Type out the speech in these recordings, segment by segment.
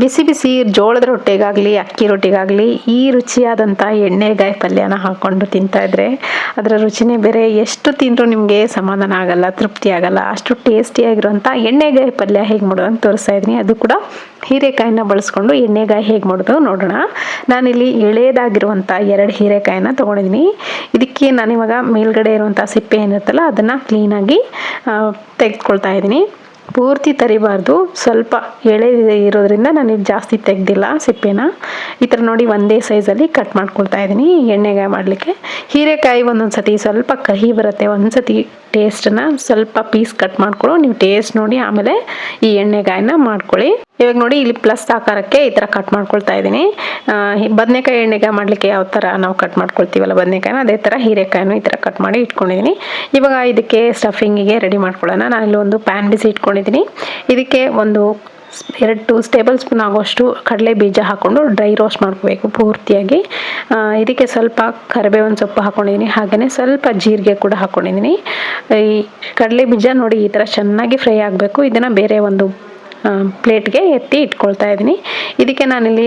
ಬಿಸಿ ಬಿಸಿ ಜೋಳದ ರೊಟ್ಟಿಗಾಗಲಿ, ಅಕ್ಕಿ ರೊಟ್ಟಿಗಾಗಲಿ, ಈ ರುಚಿಯಾದಂಥ ಎಣ್ಣೆಗಾಯಿ ಪಲ್ಯನ ಹಾಕ್ಕೊಂಡು ತಿಂತಾ ಇದ್ರೆ ಅದರ ರುಚಿನೇ ಬೇರೆ. ಎಷ್ಟು ತಿಂದರೂ ನಿಮಗೆ ಸಮಾಧಾನ ಆಗಲ್ಲ, ತೃಪ್ತಿ ಆಗಲ್ಲ. ಅಷ್ಟು ಟೇಸ್ಟಿಯಾಗಿರುವಂಥ ಎಣ್ಣೆಗಾಯಿ ಪಲ್ಯ ಹೇಗೆ ಮಾಡೋದು ಅಂತ ತೋರಿಸ್ತಾ ಇದ್ದೀನಿ. ಅದು ಕೂಡ ಹೀರೆಕಾಯಿನ ಬಳಸ್ಕೊಂಡು ಎಣ್ಣೆಗಾಯಿ ಹೇಗೆ ಮಾಡೋದು ನೋಡೋಣ. ನಾನಿಲ್ಲಿ ಎಳೆಯದಾಗಿರುವಂಥ ಎರಡು ಹೀರೆಕಾಯಿನ ತೊಗೊಂಡಿದ್ದೀನಿ. ಇದಕ್ಕೆ ನಾನಿವಾಗ ಮೇಲ್ಗಡೆ ಇರುವಂಥ ಸಿಪ್ಪೆ ಏನಿರುತ್ತಲ್ಲ ಅದನ್ನು ಕ್ಲೀನಾಗಿ ತೆಗೆದುಕೊಳ್ತಾ ಇದ್ದೀನಿ. ಪೂರ್ತಿ ತರಿಬಾರ್ದು. ಸ್ವಲ್ಪ ಎಳೆ ಇರೋದ್ರಿಂದ ನಾನು ಜಾಸ್ತಿ ತೆಗ್ದಿಲ್ಲ ಸಿಪ್ಪೆನ. ಈ ಥರ ನೋಡಿ ಒಂದೇ ಸೈಜಲ್ಲಿ ಕಟ್ ಮಾಡ್ಕೊಳ್ತಾ ಇದ್ದೀನಿ ಎಣ್ಣೆಗಾಯಿ ಮಾಡಲಿಕ್ಕೆ. ಹೀರೆಕಾಯಿ ಒಂದೊಂದು ಸತಿ ಸ್ವಲ್ಪ ಕಹಿ ಬರುತ್ತೆ. ಒಂದು ಸತಿ ಟೇಸ್ಟನ್ನು ಸ್ವಲ್ಪ ಪೀಸ್ ಕಟ್ ಮಾಡ್ಕೊಳ್ಳೋ ನೀವು ಟೇಸ್ಟ್ ನೋಡಿ ಆಮೇಲೆ ಈ ಎಣ್ಣೆಗಾಯನ್ನ ಮಾಡ್ಕೊಳ್ಳಿ. ಇವಾಗ ನೋಡಿ ಇಲ್ಲಿ ಪ್ಲಸ್ ಆಕಾರಕ್ಕೆ ಈ ಥರ ಕಟ್ ಮಾಡ್ಕೊಳ್ತಾ ಇದ್ದೀನಿ. ಬದನೆಕಾಯಿ ಎಣ್ಣೆಗೆ ಮಾಡಲಿಕ್ಕೆ ಯಾವ ಥರ ನಾವು ಕಟ್ ಮಾಡ್ಕೊಳ್ತೀವಲ್ಲ ಬದನೆಕಾಯಿನ? ಅದೇ ಥರ ಹೀರೆಕಾಯಿನೂ ಈ ಥರ ಕಟ್ ಮಾಡಿ ಇಟ್ಕೊಂಡಿದ್ದೀನಿ. ಇವಾಗ ಇದಕ್ಕೆ ಸ್ಟಫಿಂಗಿಗೆ ರೆಡಿ ಮಾಡ್ಕೊಳ್ಳೋಣ. ನಾನು ಇಲ್ಲಿ ಒಂದು ಪ್ಯಾನ್ ಬಿಸಿ ಇಟ್ಕೊಂಡಿದ್ದೀನಿ. ಇದಕ್ಕೆ ಒಂದು ಎರಡು ಟೂ ಟೇಬಲ್ ಸ್ಪೂನ್ ಆಗೋಷ್ಟು ಕಡಲೆ ಬೀಜ ಹಾಕ್ಕೊಂಡು ಡ್ರೈ ರೋಸ್ಟ್ ಮಾಡ್ಕೋಬೇಕು ಪೂರ್ತಿಯಾಗಿ. ಇದಕ್ಕೆ ಸ್ವಲ್ಪ ಕರಿಬೇವಿನ ಸೊಪ್ಪು ಹಾಕ್ಕೊಂಡಿದ್ದೀನಿ ಹಾಗೆಯೇ ಸ್ವಲ್ಪ ಜೀರಿಗೆ ಕೂಡ ಹಾಕ್ಕೊಂಡಿದ್ದೀನಿ ಈ ಕಡಲೆ ಬೀಜ ನೋಡಿ ಈ ಥರ ಚೆನ್ನಾಗಿ ಫ್ರೈ ಆಗಬೇಕು. ಇದನ್ನು ಬೇರೆ ಒಂದು ಪ್ಲೇಟ್ಗೆ ಎತ್ತಿ ಇಟ್ಕೊಳ್ತಾ ಇದ್ದೀನಿ. ಇದಕ್ಕೆ ನಾನಿಲ್ಲಿ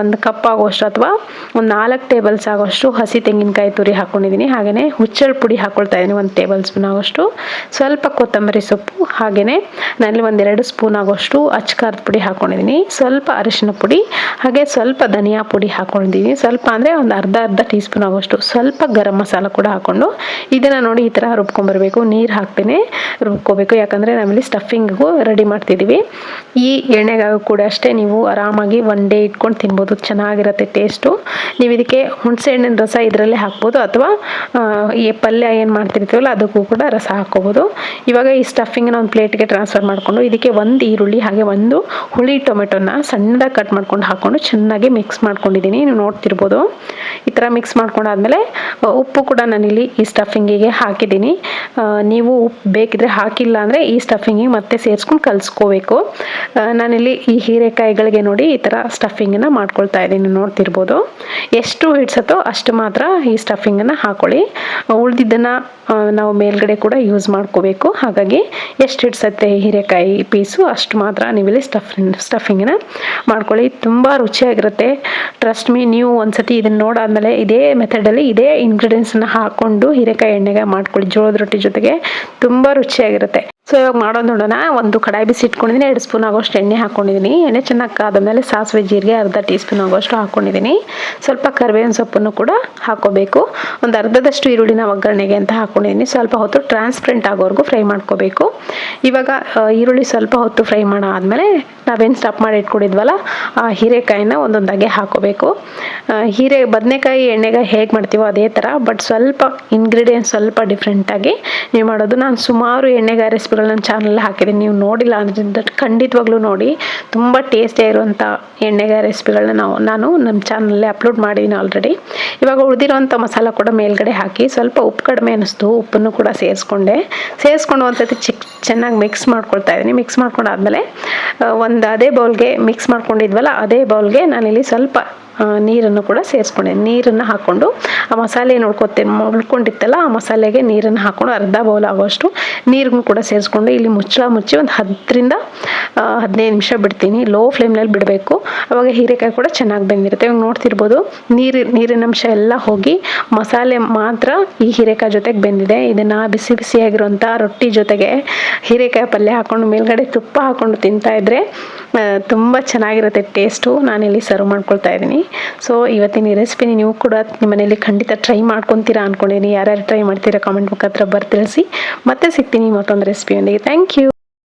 ಒಂದು ಕಪ್ ಆಗೋಷ್ಟು ಅಥವಾ ಒಂದು ನಾಲ್ಕು ಟೇಬಲ್ಸ್ ಆಗೋಷ್ಟು ಹಸಿ ತೆಂಗಿನಕಾಯಿ ತುರಿ ಹಾಕ್ಕೊಂಡಿದ್ದೀನಿ ಹಾಗೆಯೇ ಹುಚ್ಚಳ ಪುಡಿ ಹಾಕ್ಕೊಳ್ತಾ ಇದ್ದೀನಿ ಒಂದು ಟೇಬಲ್ ಸ್ಪೂನ್ ಆಗೋಷ್ಟು ಸ್ವಲ್ಪ ಕೊತ್ತಂಬರಿ ಸೊಪ್ಪು ಹಾಗೆಯೇ ನಾನಿಲ್ಲಿ ಒಂದೆರಡು ಸ್ಪೂನ್ ಆಗೋಷ್ಟು ಅಚ್ಕಾರದ ಪುಡಿ ಹಾಕ್ಕೊಂಡಿದ್ದೀನಿ ಸ್ವಲ್ಪ ಅರಿಶಿನ ಪುಡಿ, ಹಾಗೆ ಸ್ವಲ್ಪ ಧನಿಯಾ ಪುಡಿ ಹಾಕ್ಕೊಂಡಿದ್ದೀನಿ ಸ್ವಲ್ಪ ಅಂದರೆ ಒಂದು ಅರ್ಧ ಅರ್ಧ ಟೀ ಸ್ಪೂನ್ ಆಗೋಷ್ಟು ಸ್ವಲ್ಪ ಗರಂ ಮಸಾಲ ಕೂಡ ಹಾಕ್ಕೊಂಡು ಇದನ್ನು ನೋಡಿ ಈ ಥರ ರುಬ್ಕೊಂಡ್ಬರಬೇಕು ನೀರು ಹಾಕ್ತೇನೆ ರುಬ್ಕೋಬೇಕು. ಯಾಕಂದರೆ ನಾವಿಲ್ಲಿ ಸ್ಟಫಿಂಗಿಗೂ ರೆಡಿ ಮಾಡ್ತಿದ್ದೀವಿ ಈ ಎಣ್ಣೆಗಾಗೂ ಕೂಡ ಅಷ್ಟೇ ನೀವು ಆರಾಮಾಗಿ ಒನ್ ಡೇ ಇಟ್ಕೊಂಡು ತಿನ್ಬೋದು, ಚೆನ್ನಾಗಿರುತ್ತೆ ಟೇಸ್ಟು ನೀವು ಇದಕ್ಕೆ ಹುಣಸೆ ಹಣ್ಣಿನ ರಸ ಇದರಲ್ಲೇ ಹಾಕ್ಬೋದು ಅಥವಾ ಈ ಪಲ್ಯ ಏನು ಮಾಡ್ತಿರ್ತೀವಲ್ಲ ಅದಕ್ಕೂ ಕೂಡ ರಸ ಹಾಕ್ಕೋಬೋದು. ಇವಾಗ ಈ ಸ್ಟಫಿಂಗ್ನ ಒಂದು ಪ್ಲೇಟ್ಗೆ ಟ್ರಾನ್ಸ್ಫರ್ ಮಾಡಿಕೊಂಡು ಇದಕ್ಕೆ ಒಂದು ಈರುಳ್ಳಿ ಹಾಗೆ ಒಂದು ಹುಳಿ ಟೊಮೆಟೊನ ಸಣ್ಣದಾಗಿ ಕಟ್ ಮಾಡ್ಕೊಂಡು ಹಾಕ್ಕೊಂಡು ಚೆನ್ನಾಗಿ ಮಿಕ್ಸ್ ಮಾಡ್ಕೊಂಡಿದ್ದೀನಿ. ನೀವು ನೋಡ್ತಿರ್ಬೋದು. ಈ ಥರ ಮಿಕ್ಸ್ ಮಾಡ್ಕೊಂಡಾದ್ಮೇಲೆ ಉಪ್ಪು ಕೂಡ ನಾನಿಲ್ಲಿ ಈ ಸ್ಟಫಿಂಗಿಗೆ ಹಾಕಿದ್ದೀನಿ. ನೀವು ಉಪ್ಪು ಬೇಕಿದ್ರೆ ಹಾಕಿಲ್ಲ ಅಂದರೆ ಈ ಸ್ಟಫಿಂಗಿಗೆ ಮತ್ತೆ ಸೇರಿಸ್ಕೊಂಡು ಕಲಿಸ್ಕೋಬೇಕು. ನಾನಿಲ್ಲಿ ಈ ಹೀರೆಕಾಯಿಗಳಿಗೆ ನೋಡಿ ಈ ಥರ ಸ್ಟಫಿಂಗನ್ನು ಮಾಡ್ಕೊಳ್ತಾ ಇದ್ದೀನಿ ನೋಡ್ತಿರ್ಬೋದು. ಎಷ್ಟು ಹಿಡ್ಸತ್ತೋ ಅಷ್ಟು ಮಾತ್ರ ಈ ಸ್ಟಫಿಂಗನ್ನು ಹಾಕೊಳ್ಳಿ. ಉಳಿದಿದ್ದನ್ನು ನಾವು ಮೇಲ್ಗಡೆ ಕೂಡ ಯೂಸ್ ಮಾಡ್ಕೋಬೇಕು. ಹಾಗಾಗಿ ಎಷ್ಟು ಹಿಡ್ಸತ್ತೆ ಹೀರೆಕಾಯಿ ಪೀಸು ಅಷ್ಟು ಮಾತ್ರ ನೀವಿಲ್ಲಿ ಸ್ಟಫಿಂಗ್ ಸ್ಟಫಿಂಗನ್ನು ಮಾಡ್ಕೊಳ್ಳಿ. ತುಂಬ ರುಚಿಯಾಗಿರುತ್ತೆ. ಟ್ರಸ್ಟ್ ಮೀ ನೀವು ಒಂದ್ಸತಿ ಇದನ್ನು ನೋಡಾದಮೇಲೆ ಇದೇ ಮೆಥಡಲ್ಲಿ ಇದೇ ಇಂಗ್ರೀಡಿಯೆಂಟ್ಸನ್ನು ಹಾಕ್ಕೊಂಡು ಹೀರೆಕಾಯಿ ಎಣ್ಣೆಗೆ ಮಾಡ್ಕೊಳ್ಳಿ. ಜೋಳದ ರೊಟ್ಟಿ ಜೊತೆಗೆ ತುಂಬ ರುಚಿಯಾಗಿರುತ್ತೆ. ಸೊ ಇವಾಗ ಮಾಡೋದು ನೋಡೋಣ. ಒಂದು ಕಡಾಯಿ ಬಿಸಿ ಇಟ್ಕೊಂಡಿದ್ದೀನಿ, ಎರಡು ಸ್ಪೂನ್ ಆಗೋಷ್ಟು ಎಣ್ಣೆ ಹಾಕ್ಕೊಂಡಿದ್ದೀನಿ ಎಣ್ಣೆ ಚೆನ್ನಾಗಿ ಕಾದ್ಮೇಲೆ ಸಾಸಿವೆ ಜೀರಿಗೆ ಅರ್ಧ ಟೀ ಸ್ಪೂನ್ ಆಗೋಷ್ಟು ಹಾಕ್ಕೊಂಡಿದ್ದೀನಿ ಸ್ವಲ್ಪ ಕರಿಬೇವಿನ ಸೊಪ್ಪನ್ನು ಕೂಡ ಹಾಕೋಬೇಕು. ಒಂದು ಅರ್ಧದಷ್ಟು ಈರುಳ್ಳಿನ ಒಗ್ಗರಣೆಗೆ ಅಂತ ಹಾಕ್ಕೊಂಡಿದ್ದೀನಿ ಸ್ವಲ್ಪ ಹೊತ್ತು ಟ್ರಾನ್ಸ್ಪರೆಂಟ್ ಆಗೋವರೆಗೂ ಫ್ರೈ ಮಾಡ್ಕೋಬೇಕು. ಇವಾಗ ಈರುಳ್ಳಿ ಸ್ವಲ್ಪ ಹೊತ್ತು ಫ್ರೈ ಮಾಡೋ ಆದಮೇಲೆ ನಾವೇನು ಸ್ಟಪ್ ಮಾಡಿ ಇಟ್ಕೊಂಡಿದ್ವಲ್ಲ, ಆ ಹೀರೆಕಾಯಿನ ಒಂದೊಂದಾಗೆ ಹಾಕೋಬೇಕು. ಹೀರೆ, ಬದನೆಕಾಯಿ ಎಣ್ಣೆಗಾಯಿ ಹೇಗೆ ಮಾಡ್ತೀವೋ ಅದೇ ಥರ ಬಟ್ ಸ್ವಲ್ಪ ಇಂಗ್ರೀಡಿಯೆಂಟ್ಸ್ ಸ್ವಲ್ಪ ಡಿಫ್ರೆಂಟಾಗಿ ನೀವು ಮಾಡೋದು. ನಾನು ಸುಮಾರು ಎಣ್ಣೆಗಾಯಿ ರೆಸಿಪಿಗಳು ನನ್ನ ಚಾನಲಲ್ಲಿ ಹಾಕಿದ್ದೀನಿ ನೀವು ನೋಡಿಲ್ಲ ಅಂದರೆ ಖಂಡಿತವಾಗ್ಲೂ ನೋಡಿ. ತುಂಬ ಟೇಸ್ಟಿಯಾಗಿರುವಂಥ ಎಣ್ಣೆಗಾಯಿ ರೆಸಿಪಿಗಳನ್ನ ನಾವು, ನಾನು ನಮ್ಮ ಚಾನಲಲ್ಲಿ ಅಪ್ಲೋಡ್ ಮಾಡಿದ್ದೀನಿ ಆಲ್ರೆಡಿ ಇವಾಗ ಉಳಿದಿರೋಂಥ ಮಸಾಲ ಕೂಡ ಮೇಲ್ಗಡೆ ಹಾಕಿ, ಸ್ವಲ್ಪ ಉಪ್ಪು ಕಡಿಮೆ ಅನ್ನಿಸ್ತು ಉಪ್ಪನ್ನು ಕೂಡ ಸೇರಿಸ್ಕೊಂಡೆ. ಸೇರಿಸ್ಕೊಂಡು ಒಂದ್ಸತಿ ಚಿಕ್ಕ ಚೆನ್ನಾಗಿ ಮಿಕ್ಸ್ ಮಾಡ್ಕೊಳ್ತಾ ಇದ್ದೀನಿ ಮಿಕ್ಸ್ ಮಾಡ್ಕೊಂಡಾದ್ಮೇಲೆ ಒಂದು ಅದೇ ಬೌಲ್ಗೆ ಮಿಕ್ಸ್ ಮಾಡ್ಕೊಂಡಿದ್ವಲ್ಲ ಅದೇ ಬೌಲ್ಗೆ ನಾನಿಲ್ಲಿ ಸ್ವಲ್ಪ ನೀರನ್ನು ಕೂಡ ಸೇರಿಸ್ಕೊಂಡೆ. ನೀರನ್ನು ಹಾಕ್ಕೊಂಡು ಆ ಮಸಾಲೆ ನೋಡ್ಕೊತೇನೆ ಉಳ್ಕೊಂಡಿತ್ತಲ್ಲ, ಆ ಮಸಾಲೆಗೆ ನೀರನ್ನು ಹಾಕ್ಕೊಂಡು ಅರ್ಧ ಬೌಲ್ ಆಗೋಷ್ಟು ನೀರನ್ನು ಕೂಡ ಸೇರಿಸ್ಕೊಂಡು ಇಲ್ಲಿ ಮುಚ್ಚಳ ಮುಚ್ಚಿ ಒಂದು ಹತ್ತರಿಂದ ಹದಿನೈದು ನಿಮಿಷ ಬಿಡ್ತೀನಿ. ಲೋ ಫ್ಲೇಮ್ನಲ್ಲಿ ಬಿಡಬೇಕು. ಅವಾಗ ಹೀರೆಕಾಯಿ ಕೂಡ ಚೆನ್ನಾಗಿ ಬೆಂದಿರುತ್ತೆ. ಇವಾಗ ನೋಡ್ತಿರ್ಬೋದು, ನೀರು, ನೀರಿನ ಅಂಶ ಎಲ್ಲ ಹೋಗಿ ಮಸಾಲೆ ಮಾತ್ರ ಈ ಹೀರೆಕಾಯಿ ಜೊತೆಗೆ ಬೆಂದಿದೆ. ಇದನ್ನು ಬಿಸಿ ಬಿಸಿಯಾಗಿರುವಂಥ ರೊಟ್ಟಿ ಜೊತೆಗೆ ಹೀರೆಕಾಯಿ ಪಲ್ಯ ಹಾಕ್ಕೊಂಡು ಮೇಲ್ಗಡೆ ತುಪ್ಪ ಹಾಕ್ಕೊಂಡು ತಿಂತಾ ಇದ್ರೆ ತುಂಬ ಚೆನ್ನಾಗಿರುತ್ತೆ ಟೇಸ್ಟು ನಾನಿಲ್ಲಿ ಸರ್ವ್ ಮಾಡ್ಕೊಳ್ತಾ ಇದ್ದೀನಿ. ಸೊ ಇವತ್ತಿನ ಈ ರೆಸಿಪಿನ ನೀವು ಕೂಡ ನಿಮ್ಮ ಮನೇಲಿ ಖಂಡಿತ ಟ್ರೈ ಮಾಡ್ಕೊತೀರಾ ಅಂದ್ಕೊಂಡಿದ್ದೀನಿ ಯಾರ್ಯಾರು ಟ್ರೈ ಮಾಡ್ತೀರಾ ಕಾಮೆಂಟ್ ಮುಖಾಂತರ ಬರ್ತಿಳಿಸಿ ಮತ್ತೆ ಸಿಗ್ತೀನಿ ಮತ್ತೊಂದು ರೆಸಿಪಿಯೊಂದಿಗೆ ಥ್ಯಾಂಕ್ ಯು